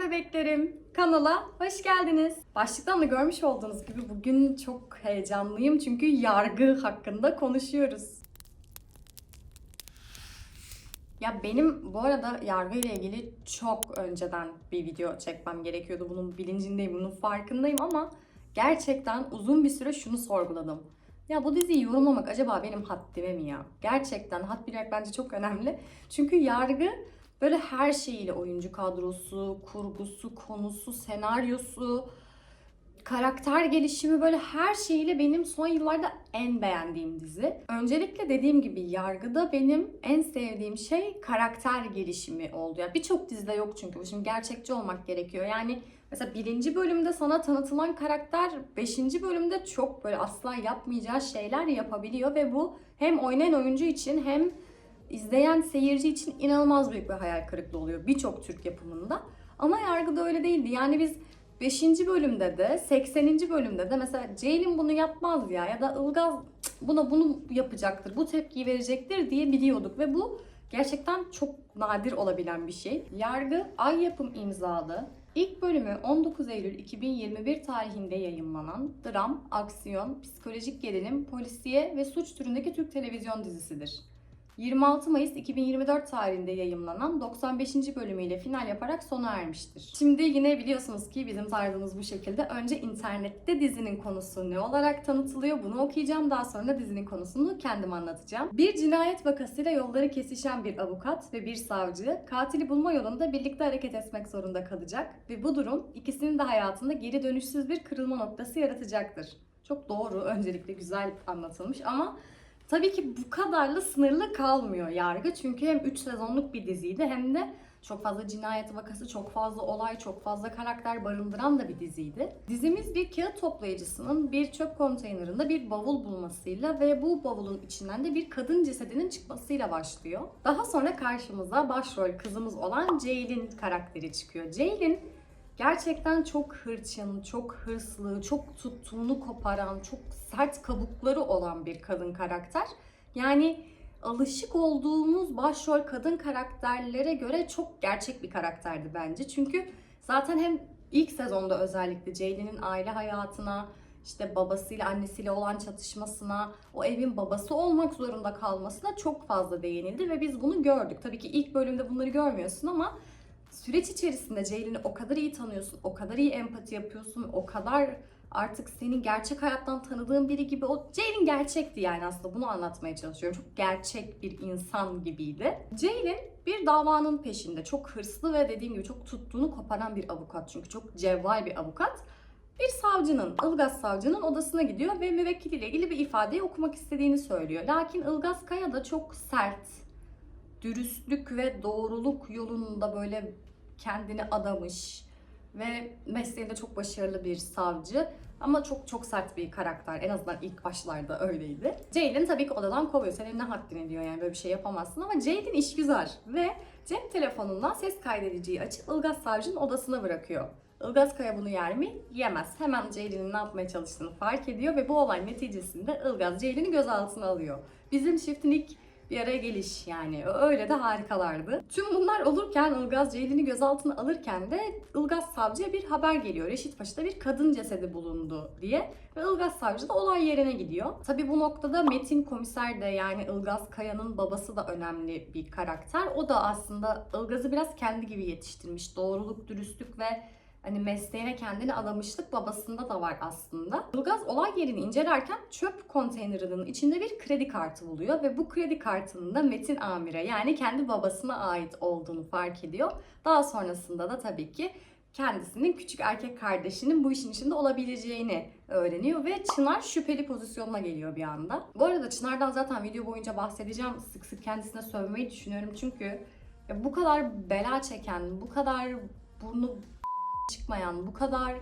Bebeklerim. Kanala hoş geldiniz. Başlıktan da görmüş olduğunuz gibi bugün çok heyecanlıyım çünkü yargı hakkında konuşuyoruz. Ya benim bu arada yargı ile ilgili çok önceden bir video çekmem gerekiyordu. Bunun bilincindeyim, bunun farkındayım ama gerçekten uzun bir süre şunu sorguladım. Ya bu diziyi yorumlamak acaba benim haddime mi ya? Gerçekten had bilmek bence çok önemli. Çünkü yargı böyle her şeyiyle oyuncu kadrosu, kurgusu, konusu, senaryosu, karakter gelişimi böyle her şeyiyle benim son yıllarda en beğendiğim dizi. Öncelikle dediğim gibi yargıda benim en sevdiğim şey karakter gelişimi oldu. Ya birçok dizide yok çünkü şimdi gerçekçi olmak gerekiyor. Yani mesela birinci bölümde sana tanıtılan karakter beşinci bölümde çok böyle asla yapmayacağı şeyler yapabiliyor ve bu hem oynayan oyuncu için hem izleyen seyirci için inanılmaz büyük bir hayal kırıklığı oluyor birçok Türk yapımında. Ama yargıda öyle değildi. Yani biz 5. bölümde de 80. bölümde de mesela Ceylin bunu yapmaz ya ya da Ilgaz "Cık, buna bunu yapacaktır, bu tepkiyi verecektir diye biliyorduk ve bu gerçekten çok nadir olabilen bir şey. Yargı Ay Yapım imzalı İlk bölümü 19 Eylül 2021 tarihinde yayınlanan dram, aksiyon, psikolojik gerilim, polisiye ve suç türündeki Türk televizyon dizisidir. 26 Mayıs 2024 tarihinde yayımlanan 95. bölümüyle final yaparak sona ermiştir. Şimdi yine biliyorsunuz ki bizim tarzımız bu şekilde. Önce internette dizinin konusu ne olarak tanıtılıyor bunu okuyacağım. Daha sonra dizinin konusunu kendim anlatacağım. Bir cinayet vakasıyla yolları kesişen bir avukat ve bir savcı katili bulma yolunda birlikte hareket etmek zorunda kalacak. Ve bu durum ikisinin de hayatında geri dönüşsüz bir kırılma noktası yaratacaktır. Çok doğru, öncelikle güzel anlatılmış ama Tabii ki bu kadarla sınırlı kalmıyor yargı. Çünkü hem 3 sezonluk bir diziydi hem de çok fazla cinayet vakası, çok fazla olay, çok fazla karakter barındıran da bir diziydi. Dizimiz bir kağıt toplayıcısının bir çöp konteynerında bir bavul bulmasıyla ve bu bavulun içinden de bir kadın cesedinin çıkmasıyla başlıyor. Daha sonra karşımıza başrol kızımız olan Ceylin karakteri çıkıyor. Ceylin gerçekten çok hırçın, çok hırslı, çok tuttuğunu koparan, çok sert kabukları olan bir kadın karakter. Yani alışık olduğumuz başrol kadın karakterlere göre çok gerçek bir karakterdi bence. Çünkü zaten hem ilk sezonda özellikle Ceylin'in aile hayatına, işte babasıyla annesiyle olan çatışmasına, o evin babası olmak zorunda kalmasına çok fazla değinildi ve biz bunu gördük. Tabii ki ilk bölümde bunları görmüyorsun ama süreç içerisinde Ceylin'i o kadar iyi tanıyorsun, o kadar iyi empati yapıyorsun, o kadar artık senin gerçek hayattan tanıdığın biri gibi o Ceylin gerçekti yani aslında bunu anlatmaya çalışıyorum. Çok gerçek bir insan gibiydi. Ceylin bir davanın peşinde. Çok hırslı ve dediğim gibi çok tuttuğunu koparan bir avukat. Çünkü çok cevval bir avukat. Bir savcının, Ilgaz savcının odasına gidiyor ve müvekkiliyle ilgili bir ifadeyi okumak istediğini söylüyor. Lakin Ilgaz Kaya da çok sert, dürüstlük ve doğruluk yolunda böyle kendini adamış ve mesleğinde çok başarılı bir savcı ama çok çok sert bir karakter. En azından ilk başlarda öyleydi. Ceylin tabii ki odadan kovuyor. Senin ne haddine diyor yani böyle bir şey yapamazsın ama Ceylin işgüzar ve cep telefonundan ses kaydediciyi açıp Ilgaz Savcı'nın odasına bırakıyor. Ilgaz Kaya bunu yer mi? Yemez. Hemen Ceylin'in ne yapmaya çalıştığını fark ediyor ve bu olay neticesinde Ilgaz Ceylin'i gözaltına alıyor. Bizim çiftin ilk bir araya geliş yani. Öyle de harikalardı. Tüm bunlar olurken Ilgaz Ceylin'i gözaltına alırken de Ilgaz Savcı'ya bir haber geliyor. Reşit Paşa'da bir kadın cesedi bulundu diye. Ve Ilgaz Savcı da olay yerine gidiyor. Tabi bu noktada Metin komiser de yani Ilgaz Kaya'nın babası da önemli bir karakter. O da aslında Ilgaz'ı biraz kendi gibi yetiştirmiş. Doğruluk, dürüstlük ve hani mesleğine kendini adamışlık babasında da var aslında. Ilgaz olay yerini incelerken çöp konteynerinin içinde bir kredi kartı buluyor ve bu kredi kartının da Metin Amir'e yani kendi babasına ait olduğunu fark ediyor. Daha sonrasında da tabii ki kendisinin küçük erkek kardeşinin bu işin içinde olabileceğini öğreniyor ve Çınar şüpheli pozisyonuna geliyor bir anda. Bu arada Çınar'dan zaten video boyunca bahsedeceğim. Sık sık kendisine sövmeyi düşünüyorum çünkü bu kadar bela çeken, bu kadar burnu çıkmayan, bu kadar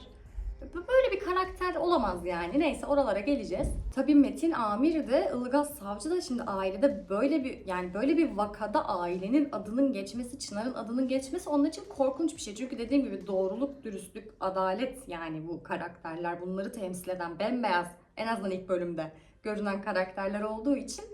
böyle bir karakter olamaz yani. Neyse oralara geleceğiz. Tabii Metin Amir de Ilgaz Savcı da şimdi ailede böyle bir yani böyle bir vakada ailenin adının geçmesi, Çınar'ın adının geçmesi onun için korkunç bir şey. Çünkü dediğim gibi doğruluk, dürüstlük, adalet yani bu karakterler bunları temsil eden bembeyaz en azından ilk bölümde görünen karakterler olduğu için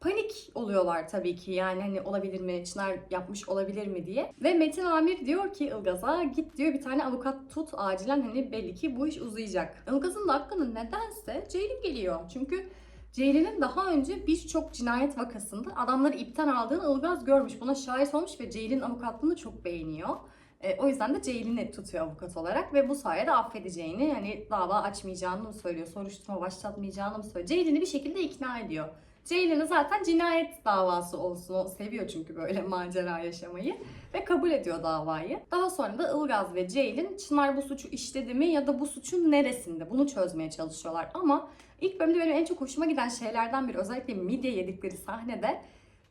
panik oluyorlar tabii ki yani hani olabilir mi Çınar yapmış olabilir mi diye. Ve Metin Amir diyor ki Ilgaz'a git diyor bir tane avukat tut acilen hani belli ki bu iş uzayacak. Ilgaz'ın da aklına nedense Ceylin geliyor. Çünkü Ceylin'in daha önce birçok cinayet vakasında adamları ipten aldığını Ilgaz görmüş. Buna şahit olmuş ve Ceylin avukatlığını çok beğeniyor. E, o yüzden de Ceylin'i tutuyor avukat olarak ve bu sayede affedeceğini, yani dava açmayacağını mı söylüyor, soruşturma başlatmayacağını mı söylüyor. Ceylin'i bir şekilde ikna ediyor. Ceylin'i zaten cinayet davası olsun, o seviyor çünkü böyle macera yaşamayı ve kabul ediyor davayı. Daha sonra da Ilgaz ve Ceylin Çınar bu suçu işledi mi ya da bu suçun neresinde bunu çözmeye çalışıyorlar. Ama ilk bölümde benim en çok hoşuma giden şeylerden biri özellikle midye yedikleri sahnede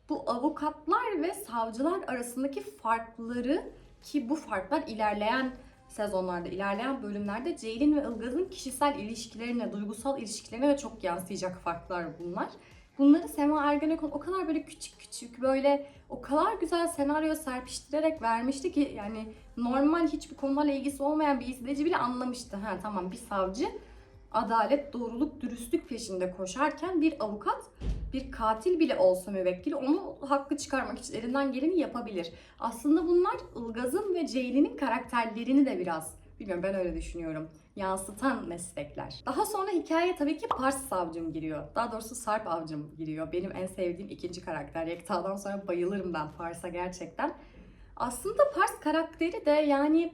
bu avukatlar ve savcılar arasındaki farkları ki bu farklar ilerleyen sezonlarda, ilerleyen bölümlerde Ceylin ve Ilgaz'ın kişisel ilişkilerine, duygusal ilişkilerine de çok yansıyacak farklar bunlar. Bunları Sema Ergenekon o kadar böyle küçük küçük böyle o kadar güzel senaryo serpiştirerek vermişti ki yani normal hiçbir konularla ilgisi olmayan bir izleyici bile anlamıştı. Ha tamam bir savcı adalet, doğruluk, dürüstlük peşinde koşarken bir avukat bir katil bile olsa müvekkil onu haklı çıkarmak için elinden geleni yapabilir. Aslında bunlar Ilgaz'ın ve Ceylin'in karakterlerini de biraz bilmiyorum ben öyle düşünüyorum yansıtan meslekler. Daha sonra hikayeye tabii ki Pars savcım giriyor. Daha doğrusu Sarp avcım giriyor. Benim en sevdiğim ikinci karakter. Yekta'dan sonra bayılırım ben Pars'a gerçekten. Aslında Pars karakteri de yani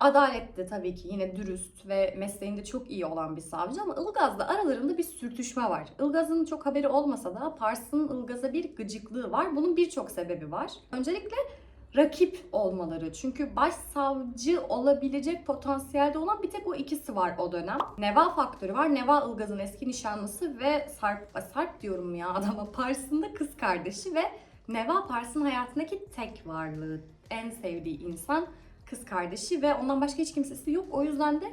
adaletli tabii ki yine dürüst ve mesleğinde çok iyi olan bir savcı ama Ilgaz'la aralarında bir sürtüşme var. Ilgaz'ın çok haberi olmasa da Pars'ın Ilgaz'a bir gıcıklığı var. Bunun birçok sebebi var. Öncelikle rakip olmaları. Çünkü başsavcı olabilecek potansiyelde olan bir tek o ikisi var o dönem. Neva faktörü var. Neva Ilgaz'ın eski nişanlısı ve Sarp, Sarp diyorum ya adama Pars'ın da kız kardeşi ve Neva Pars'ın hayatındaki tek varlığı. En sevdiği insan kız kardeşi ve ondan başka hiç kimsesi yok. O yüzden de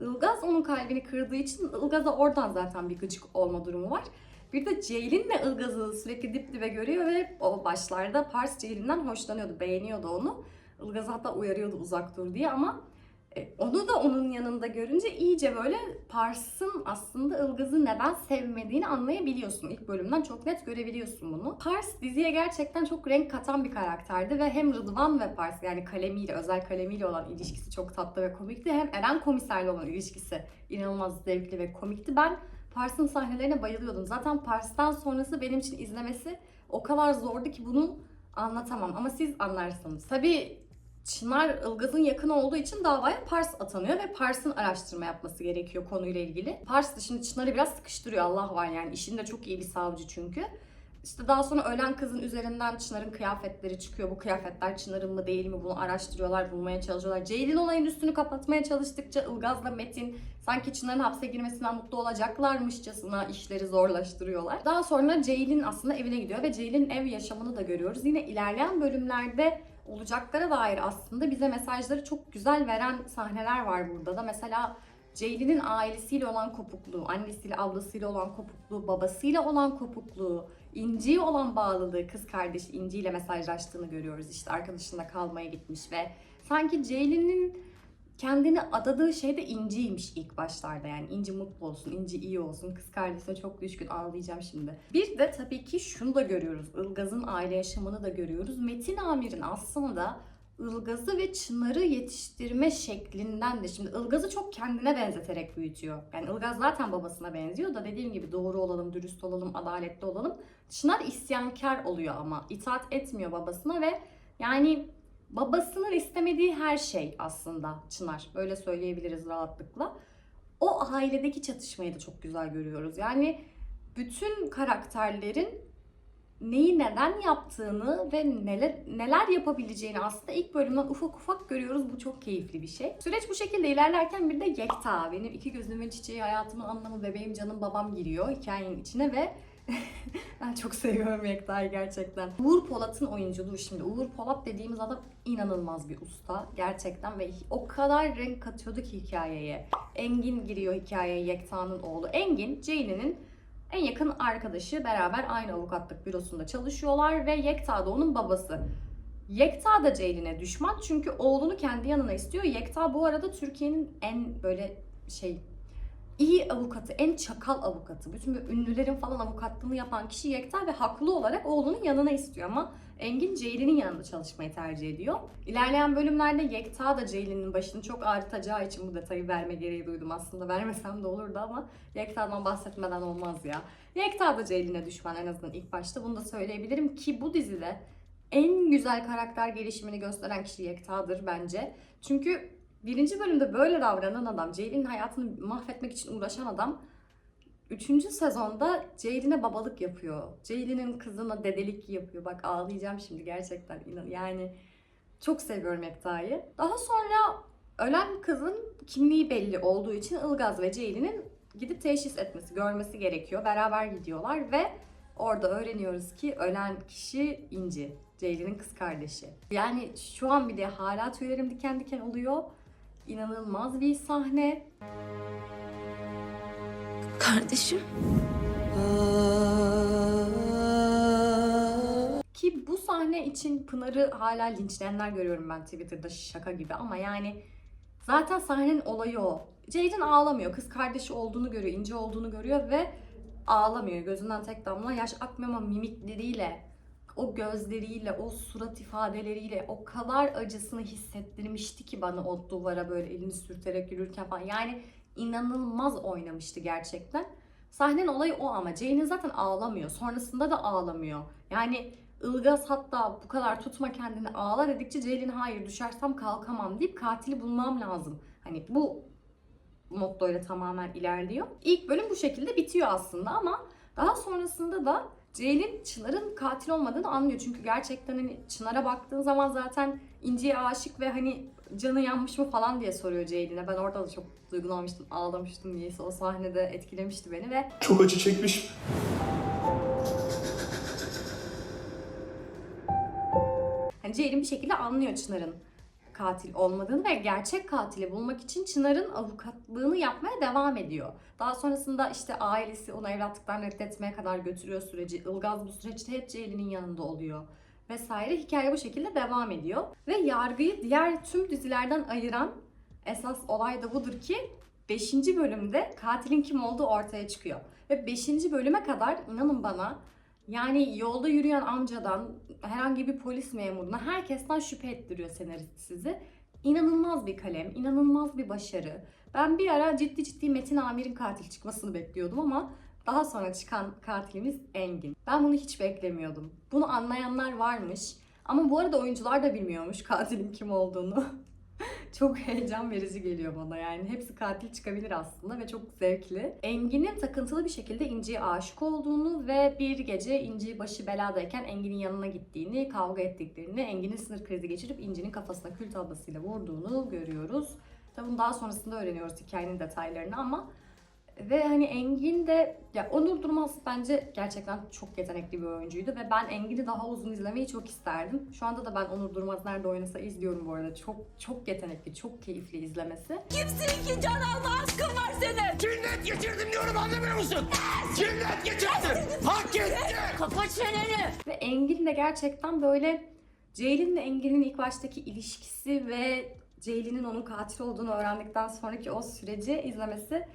Ilgaz onun kalbini kırdığı için Ilgaz'a oradan zaten bir gıcık olma durumu var. Bir de Ceylin de Ilgaz'ı sürekli dip dibe görüyor ve o başlarda Pars Ceylin'den hoşlanıyordu, beğeniyordu onu. Ilgaz hatta uyarıyordu uzak dur diye ama e, onu da onun yanında görünce iyice böyle Pars'ın aslında Ilgaz'ı neden sevmediğini anlayabiliyorsun. İlk bölümden çok net görebiliyorsun bunu. Pars diziye gerçekten çok renk katan bir karakterdi ve hem Rıdvan ve Pars yani kalemiyle, özel kalemiyle olan ilişkisi çok tatlı ve komikti. Hem Eren komiserle olan ilişkisi inanılmaz zevkli ve komikti. Ben Pars'ın sahnelerine bayılıyordum. Zaten Pars'tan sonrası benim için izlemesi o kadar zordu ki bunu anlatamam. Ama siz anlarsınız. Tabii Çınar Ilgaz'ın yakın olduğu için davaya Pars atanıyor ve Pars'ın araştırma yapması gerekiyor konuyla ilgili. Pars da şimdi Çınar'ı biraz sıkıştırıyor Allah var yani işinde çok iyi bir savcı çünkü. İşte daha sonra ölen kızın üzerinden Çınar'ın kıyafetleri çıkıyor. Bu kıyafetler Çınar'ın mı değil mi bunu araştırıyorlar, bulmaya çalışıyorlar. Ceylin olayın üstünü kapatmaya çalıştıkça Ilgaz'la Metin sanki Çınar'ın hapse girmesinden mutlu olacaklarmışçasına işleri zorlaştırıyorlar. Daha sonra Ceylin aslında evine gidiyor ve Ceylin'in ev yaşamını da görüyoruz. Yine ilerleyen bölümlerde olacaklara dair aslında bize mesajları çok güzel veren sahneler var burada da. Mesela Ceylin'in ailesiyle olan kopukluğu, annesiyle ablasıyla olan kopukluğu, babasıyla olan kopukluğu, İnci'ye olan bağlılığı, kız kardeşi İnci ile mesajlaştığını görüyoruz. İşte arkadaşında kalmaya gitmiş ve sanki Ceylin'in kendini adadığı şey de İnci'ymiş ilk başlarda. Yani İnci mutlu olsun, İnci iyi olsun, kız kardeşine çok düşkün ağlayacağım şimdi. Bir de tabii ki şunu da görüyoruz. Ilgaz'ın aile yaşamını da görüyoruz. Metin Amir'in aslında Ilgaz'ı ve Çınar'ı yetiştirme şeklinden de şimdi Ilgaz'ı çok kendine benzeterek büyütüyor. Yani Ilgaz zaten babasına benziyor da dediğim gibi doğru olalım, dürüst olalım, adaletli olalım. Çınar isyankar oluyor ama itaat etmiyor babasına ve yani babasının istemediği her şey aslında Çınar. Böyle söyleyebiliriz rahatlıkla. O ailedeki çatışmayı da çok güzel görüyoruz. Yani bütün karakterlerin neyi neden yaptığını ve neler neler yapabileceğini aslında ilk bölümden ufak ufak görüyoruz. Bu çok keyifli bir şey. Süreç bu şekilde ilerlerken bir de Yekta, benim iki gözümün çiçeği, hayatımın anlamı, bebeğim, canım, babam giriyor hikayenin içine ve ben çok seviyorum Yekta'yı gerçekten. Uğur Polat'ın oyunculuğu şimdi. Uğur Polat dediğimiz adam inanılmaz bir usta gerçekten ve o kadar renk katıyordu ki hikayeye. Engin giriyor hikayeye Yekta'nın oğlu. Engin, Ceylin'in en yakın arkadaşı beraber aynı avukatlık bürosunda çalışıyorlar ve Yekta da onun babası. Yekta da Ceylin'e düşman çünkü oğlunu kendi yanına istiyor. Yekta bu arada Türkiye'nin en böyle şey iyi avukatı, en çakal avukatı, bütün böyle ünlülerin falan avukatlığını yapan kişi Yekta ve haklı olarak oğlunun yanına istiyor ama Engin Ceylin'in yanında çalışmayı tercih ediyor. İlerleyen bölümlerde Yekta da Ceylin'in başını çok ağrıtacağı için bu detayı verme gereği duydum aslında. Vermesem de olurdu ama Yekta'dan bahsetmeden olmaz ya. Yekta da Ceylin'e düşman en azından ilk başta. Bunu da söyleyebilirim ki bu dizide en güzel karakter gelişimini gösteren kişi Yekta'dır bence. Çünkü birinci bölümde böyle davranan adam, Ceylin'in hayatını mahvetmek için uğraşan adam Üçüncü sezonda Ceylin'e babalık yapıyor. Ceylin'in kızına dedelik yapıyor. Bak ağlayacağım şimdi gerçekten. inan Yani çok seviyorum Ekta'yı. Daha sonra ölen kızın kimliği belli olduğu için Ilgaz ve Ceylin'in gidip teşhis etmesi, görmesi gerekiyor. Beraber gidiyorlar ve orada öğreniyoruz ki ölen kişi İnci. Ceylin'in kız kardeşi. Yani şu an bir de hala tüylerim diken diken oluyor. İnanılmaz bir sahne. Kardeşim. Ki bu sahne için Pınar'ı hala linçleyenler görüyorum ben Twitter'da şaka gibi ama yani zaten sahnenin olayı o. Ceydin ağlamıyor. Kız kardeşi olduğunu görüyor, ince olduğunu görüyor ve ağlamıyor. Gözünden tek damla yaş akmıyor ama mimikleriyle, o gözleriyle, o surat ifadeleriyle o kadar acısını hissettirmişti ki bana o duvara böyle elini sürterek yürürken falan. Yani inanılmaz oynamıştı gerçekten. Sahnenin olayı o ama Jane'in zaten ağlamıyor. Sonrasında da ağlamıyor. Yani Ilgaz hatta bu kadar tutma kendini ağla dedikçe Ceylin hayır düşersem kalkamam deyip katili bulmam lazım. Hani bu mottoyla tamamen ilerliyor. İlk bölüm bu şekilde bitiyor aslında ama daha sonrasında da Ceylin Çınar'ın katil olmadığını anlıyor. Çünkü gerçekten hani Çınar'a baktığın zaman zaten İnci'ye aşık ve hani canı yanmış mı falan diye soruyor Ceylin'e. Ben orada da çok duygulanmıştım, ağlamıştım niyeyse. O sahnede etkilemişti beni ve Çok acı çekmiş. Hani Ceylin bir şekilde anlıyor Çınar'ın katil olmadığını ve gerçek katili bulmak için Çınar'ın avukatlığını yapmaya devam ediyor. Daha sonrasında işte ailesi onu evlatlıktan reddetmeye kadar götürüyor süreci. Ilgaz bu süreçte hep Ceylin'in yanında oluyor vesaire. Hikaye bu şekilde devam ediyor. Ve yargıyı diğer tüm dizilerden ayıran esas olay da budur ki 5. bölümde katilin kim olduğu ortaya çıkıyor. Ve 5. bölüme kadar inanın bana yani yolda yürüyen amcadan herhangi bir polis memuruna herkesten şüphe ettiriyor senarist sizi. İnanılmaz bir kalem, inanılmaz bir başarı. Ben bir ara ciddi ciddi Metin Amir'in katil çıkmasını bekliyordum ama daha sonra çıkan katilimiz Engin. Ben bunu hiç beklemiyordum. Bunu anlayanlar varmış. Ama bu arada oyuncular da bilmiyormuş katilin kim olduğunu. çok heyecan verici geliyor bana yani. Hepsi katil çıkabilir aslında ve çok zevkli. Engin'in takıntılı bir şekilde İnci'ye aşık olduğunu ve bir gece İnci başı beladayken Engin'in yanına gittiğini, kavga ettiklerini, Engin'in sinir krizi geçirip İnci'nin kafasına kül tablasıyla vurduğunu görüyoruz. Tabii bunu daha sonrasında öğreniyoruz hikayenin detaylarını ama ve hani Engin de ya Onur Durmaz bence gerçekten çok yetenekli bir oyuncuydu ve ben Engin'i daha uzun izlemeyi çok isterdim. Şu anda da ben Onur Durmaz nerede oynasa izliyorum bu arada. Çok çok yetenekli, çok keyifli izlemesi. Kimsin ki can Allah aşkın var senin? Cinnet geçirdim diyorum anlamıyor musun? Cinnet geçirdim. Hak etti. Kapa çeneni. Ve Engin de gerçekten böyle Ceylin'le Engin'in ilk baştaki ilişkisi ve Ceylin'in onun katil olduğunu öğrendikten sonraki o süreci izlemesi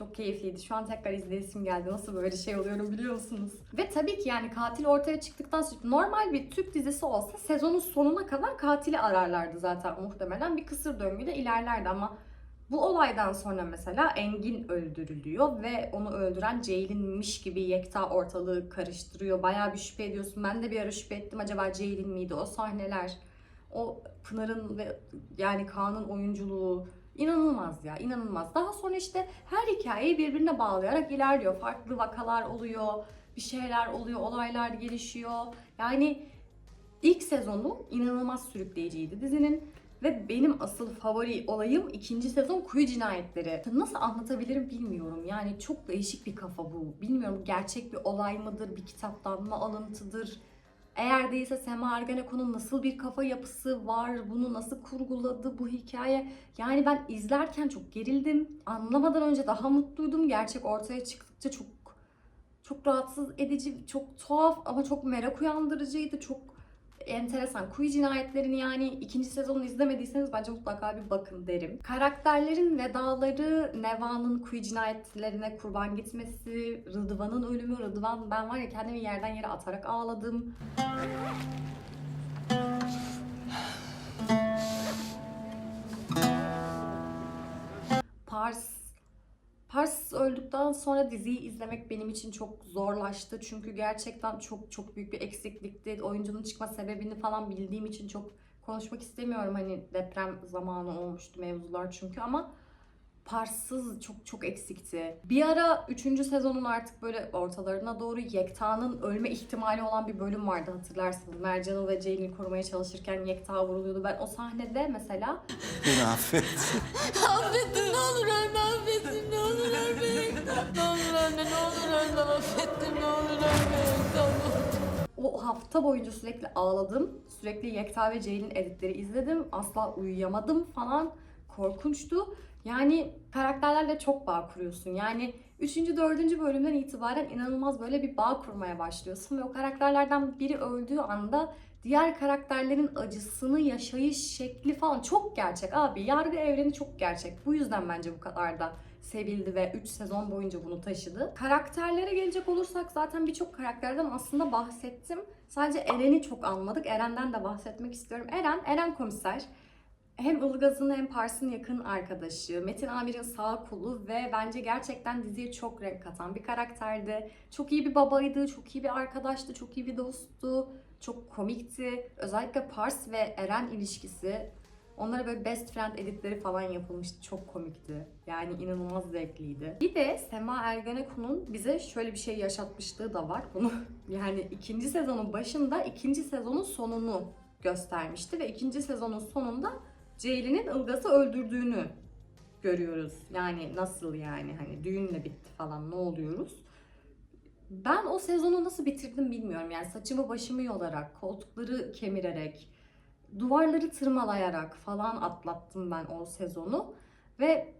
çok keyifliydi. Şu an tekrar izleyesim geldi. Nasıl böyle şey oluyorum biliyor musunuz? Ve tabii ki yani katil ortaya çıktıktan sonra normal bir Türk dizisi olsa sezonun sonuna kadar katili ararlardı zaten muhtemelen. Bir kısır döngüde ilerlerdi ama bu olaydan sonra mesela Engin öldürülüyor ve onu öldüren Ceylin'miş gibi Yekta ortalığı karıştırıyor. Bayağı bir şüphe ediyorsun. Ben de bir ara şüphe ettim acaba Ceylin miydi o sahneler. O Pınar'ın ve yani Kaan'ın oyunculuğu inanılmaz ya inanılmaz. Daha sonra işte her hikayeyi birbirine bağlayarak ilerliyor. Farklı vakalar oluyor, bir şeyler oluyor, olaylar gelişiyor. Yani ilk sezonu inanılmaz sürükleyiciydi dizinin. Ve benim asıl favori olayım ikinci sezon kuyu cinayetleri. Nasıl anlatabilirim bilmiyorum. Yani çok değişik bir kafa bu. Bilmiyorum gerçek bir olay mıdır, bir kitaptan mı alıntıdır? Eğer değilse Sema Ergenekon'un nasıl bir kafa yapısı var, bunu nasıl kurguladı bu hikaye. Yani ben izlerken çok gerildim. Anlamadan önce daha mutluydum. Gerçek ortaya çıktıkça çok çok rahatsız edici, çok tuhaf ama çok merak uyandırıcıydı. Çok enteresan. Kuyu cinayetlerini yani ikinci sezonunu izlemediyseniz bence mutlaka bir bakın derim. Karakterlerin vedaları, Neva'nın kuyu cinayetlerine kurban gitmesi, Rıdvan'ın ölümü. Rıdvan ben var ya kendimi yerden yere atarak ağladım. Pars öldükten sonra diziyi izlemek benim için çok zorlaştı. Çünkü gerçekten çok çok büyük bir eksiklikti. Oyuncunun çıkma sebebini falan bildiğim için çok konuşmak istemiyorum. Hani deprem zamanı olmuştu mevzular çünkü ama Pars'sız çok çok eksikti. Bir ara 3. sezonun artık böyle ortalarına doğru Yekta'nın ölme ihtimali olan bir bölüm vardı hatırlarsınız. Mercan'ı ve Ceylin'i korumaya çalışırken Yekta vuruluyordu. Ben o sahnede mesela Beni affet. Affettim ne olur ölme affettim ne olur. O hafta boyunca sürekli ağladım. Sürekli Yekta ve Ceylin editleri izledim. Asla uyuyamadım falan. Korkunçtu. Yani karakterlerle çok bağ kuruyorsun. Yani 3. 4. bölümden itibaren inanılmaz böyle bir bağ kurmaya başlıyorsun. Ve o karakterlerden biri öldüğü anda diğer karakterlerin acısını yaşayış şekli falan çok gerçek abi. Yargı evreni çok gerçek. Bu yüzden bence bu kadar da sevildi ve 3 sezon boyunca bunu taşıdı. Karakterlere gelecek olursak zaten birçok karakterden aslında bahsettim. Sadece Eren'i çok almadık. Eren'den de bahsetmek istiyorum. Eren, Eren komiser. Hem Ilgaz'ın hem Pars'ın yakın arkadaşı, Metin Amir'in sağ kolu ve bence gerçekten diziye çok renk katan bir karakterdi. Çok iyi bir babaydı, çok iyi bir arkadaştı, çok iyi bir dosttu, çok komikti. Özellikle Pars ve Eren ilişkisi Onlara böyle best friend editleri falan yapılmıştı. Çok komikti. Yani inanılmaz zevkliydi. Bir de Sema Ergenekou'nun bize şöyle bir şey yaşatmışlığı da var. Bunu yani ikinci sezonun başında ikinci sezonun sonunu göstermişti. Ve ikinci sezonun sonunda Ceylin'in Ilgaz'ı öldürdüğünü görüyoruz. Yani nasıl yani hani düğünle bitti falan ne oluyoruz. Ben o sezonu nasıl bitirdim bilmiyorum. Yani saçımı başımı yolarak, koltukları kemirerek, duvarları tırmalayarak falan atlattım ben o sezonu. Ve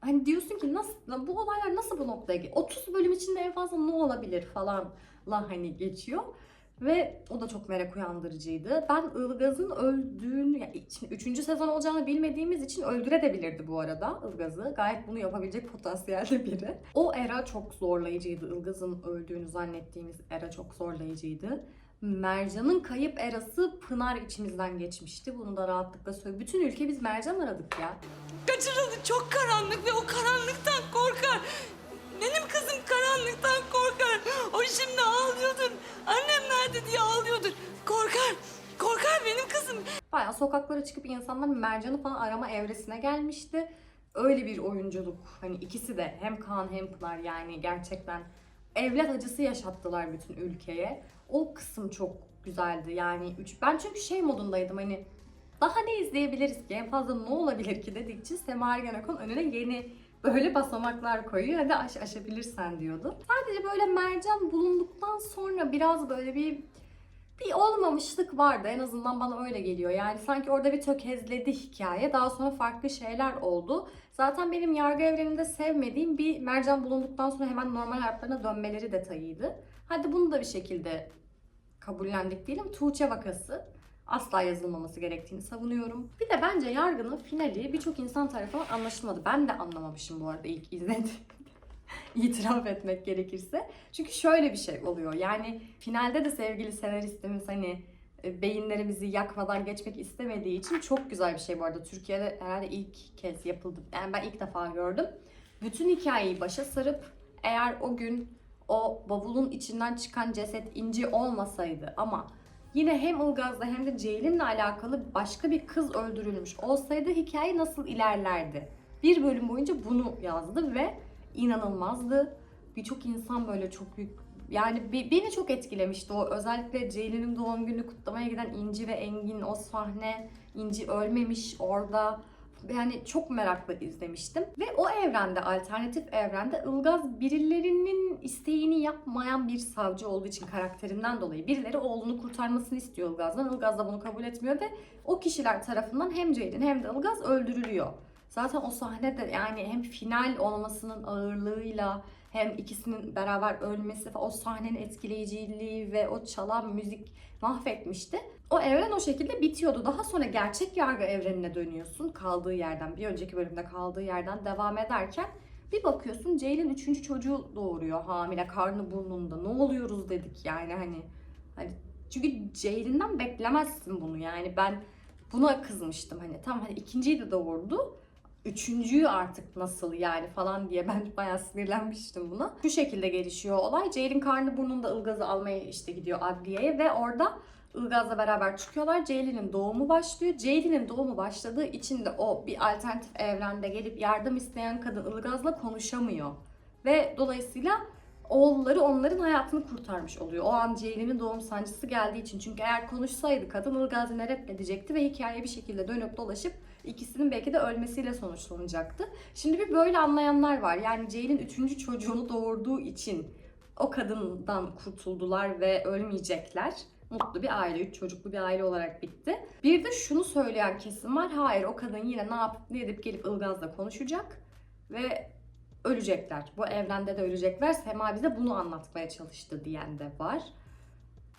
hani diyorsun ki nasıl bu olaylar nasıl bu noktaya geliyor? 30 bölüm içinde en fazla ne olabilir falan la hani geçiyor. Ve o da çok merak uyandırıcıydı. Ben Ilgaz'ın öldüğünü, yani şimdi 3. sezon olacağını bilmediğimiz için öldürebilirdi bu arada Ilgaz'ı. Gayet bunu yapabilecek potansiyelde biri. O era çok zorlayıcıydı. Ilgaz'ın öldüğünü zannettiğimiz era çok zorlayıcıydı. Mercan'ın kayıp erası Pınar içimizden geçmişti. Bunu da rahatlıkla söylüyorum. Bütün ülke biz Mercan aradık ya. Kaçırıldı çok karanlık ve o karanlıktan korkar. Benim kızım karanlıktan korkar. O şimdi ağlıyordur. Annem nerede diye ağlıyordur. Korkar. Korkar benim kızım. Bayağı sokaklara çıkıp insanlar Mercan'ı falan arama evresine gelmişti. Öyle bir oyunculuk. Hani ikisi de hem Kaan hem Pınar yani gerçekten evlat acısı yaşattılar bütün ülkeye. O kısım çok güzeldi. Yani üç ben çünkü şey modundaydım hani daha ne izleyebiliriz ki? En fazla ne olabilir ki dedikçe Sema Ergenekon önüne yeni böyle basamaklar koyuyor. Hadi aş aşabilirsen diyordu. Sadece böyle mercan bulunduktan sonra biraz böyle bir bir olmamışlık vardı. En azından bana öyle geliyor. Yani sanki orada bir tökezledi hikaye. Daha sonra farklı şeyler oldu. Zaten benim yargı evreninde sevmediğim bir mercan bulunduktan sonra hemen normal hayatlarına dönmeleri detayıydı. Hadi bunu da bir şekilde kabullendik diyelim. Tuğçe vakası asla yazılmaması gerektiğini savunuyorum. Bir de bence yargının finali birçok insan tarafından anlaşılmadı. Ben de anlamamışım bu arada ilk izlediğimde. İtiraf etmek gerekirse. Çünkü şöyle bir şey oluyor. Yani finalde de sevgili senaristimiz hani e, beyinlerimizi yakmadan geçmek istemediği için çok güzel bir şey bu arada. Türkiye'de herhalde ilk kez yapıldı. Yani ben ilk defa gördüm. Bütün hikayeyi başa sarıp eğer o gün o bavulun içinden çıkan ceset inci olmasaydı ama yine hem Ilgaz'la hem de Ceylin'le alakalı başka bir kız öldürülmüş olsaydı hikaye nasıl ilerlerdi? Bir bölüm boyunca bunu yazdı ve inanılmazdı. Birçok insan böyle çok büyük yani be- beni çok etkilemişti o özellikle Ceylin'in doğum günü kutlamaya giden İnci ve Engin o sahne İnci ölmemiş orada yani çok merakla izlemiştim. Ve o evrende, alternatif evrende Ilgaz birilerinin isteğini yapmayan bir savcı olduğu için karakterinden dolayı birileri oğlunu kurtarmasını istiyor Ilgaz'dan. Ilgaz da bunu kabul etmiyor ve o kişiler tarafından hem Ceylin hem de Ilgaz öldürülüyor. Zaten o sahnede yani hem final olmasının ağırlığıyla hem ikisinin beraber ölmesi o sahnenin etkileyiciliği ve o çalan müzik mahvetmişti. O evren o şekilde bitiyordu. Daha sonra gerçek yargı evrenine dönüyorsun. Kaldığı yerden, bir önceki bölümde kaldığı yerden devam ederken bir bakıyorsun Ceylin üçüncü çocuğu doğuruyor hamile karnı burnunda. Ne oluyoruz dedik yani hani. hani çünkü Ceylin'den beklemezsin bunu yani ben buna kızmıştım hani tamam hani ikinciyi de doğurdu. Üçüncüyü artık nasıl yani falan diye ben bayağı sinirlenmiştim buna. Şu şekilde gelişiyor olay. Ceylin karnı burnunda Ilgaz'ı almaya işte gidiyor adliyeye ve orada Ilgaz'la beraber çıkıyorlar. Ceylin'in doğumu başlıyor. Ceylin'in doğumu başladığı için de o bir alternatif evrende gelip yardım isteyen kadın Ilgaz'la konuşamıyor. Ve dolayısıyla oğulları onların hayatını kurtarmış oluyor. O an Ceylin'in doğum sancısı geldiği için. Çünkü eğer konuşsaydı kadın Ilgaz yine reddedecekti ve hikaye bir şekilde dönüp dolaşıp ikisinin belki de ölmesiyle sonuçlanacaktı. Şimdi bir böyle anlayanlar var. Yani Ceylin üçüncü çocuğunu doğurduğu için o kadından kurtuldular ve ölmeyecekler. Mutlu bir aile, üç çocuklu bir aile olarak bitti. Bir de şunu söyleyen kesim var. Hayır o kadın yine ne yapıp ne edip gelip Ilgaz'la konuşacak ve ölecekler. Bu evrende de ölecekler. Sema bize bunu anlatmaya çalıştı diyen de var.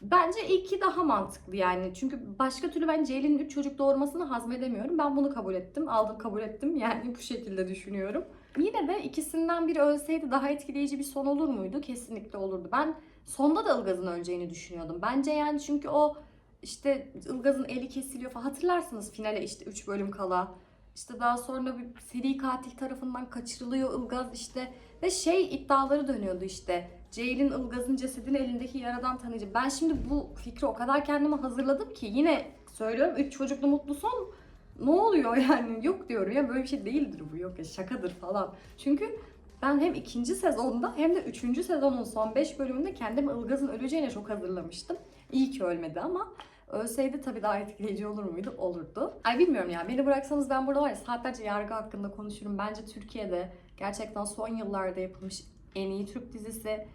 Bence ilki daha mantıklı yani. Çünkü başka türlü ben Ceylin'in 3 çocuk doğurmasını hazmedemiyorum. Ben bunu kabul ettim. Aldım kabul ettim. Yani bu şekilde düşünüyorum. Yine de ikisinden biri ölseydi daha etkileyici bir son olur muydu? Kesinlikle olurdu. Ben sonda da Ilgaz'ın öleceğini düşünüyordum. Bence yani çünkü o işte Ilgaz'ın eli kesiliyor falan. Hatırlarsınız finale işte 3 bölüm kala. İşte daha sonra bir seri katil tarafından kaçırılıyor Ilgaz işte. Ve şey iddiaları dönüyordu işte. Ceylin Ilgaz'ın cesedini elindeki yaradan tanıyacak. Ben şimdi bu fikri o kadar kendime hazırladım ki yine söylüyorum 3 çocuklu mutlu son ne oluyor yani yok diyorum ya böyle bir şey değildir bu yok ya şakadır falan. Çünkü ben hem ikinci sezonda hem de üçüncü sezonun son 5 bölümünde kendimi Ilgaz'ın öleceğine çok hazırlamıştım. İyi ki ölmedi ama ölseydi tabii daha etkileyici olur muydu? Olurdu. Ay bilmiyorum ya beni bıraksanız ben burada var ya saatlerce yargı hakkında konuşurum. Bence Türkiye'de gerçekten son yıllarda yapılmış en iyi Türk dizisi,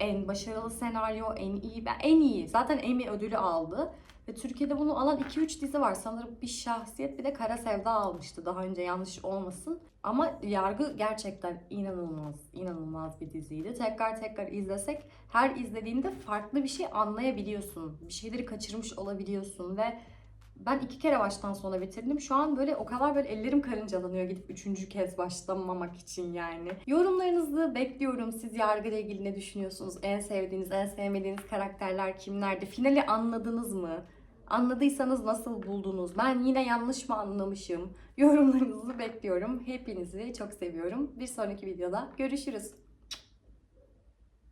en başarılı senaryo, en iyi, en iyi. Zaten Emmy ödülü aldı. Ve Türkiye'de bunu alan 2-3 dizi var. Sanırım bir şahsiyet bir de Kara Sevda almıştı daha önce yanlış olmasın. Ama Yargı gerçekten inanılmaz, inanılmaz bir diziydi. Tekrar tekrar izlesek her izlediğinde farklı bir şey anlayabiliyorsun. Bir şeyleri kaçırmış olabiliyorsun ve ben iki kere baştan sona bitirdim. Şu an böyle o kadar böyle ellerim karıncalanıyor gidip üçüncü kez başlamamak için yani. Yorumlarınızı bekliyorum. Siz yargıyla ilgili ne düşünüyorsunuz? En sevdiğiniz, en sevmediğiniz karakterler kimlerdi? Finali anladınız mı? Anladıysanız nasıl buldunuz? Ben yine yanlış mı anlamışım? Yorumlarınızı bekliyorum. Hepinizi çok seviyorum. Bir sonraki videoda görüşürüz.